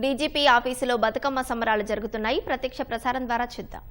DGP ఆఫీసులో బతుకమ్మ సంబరాలు జరుగుతున్నాయి. ప్రత్యక్ష ప్రసారం ద్వారా చూద్దాం.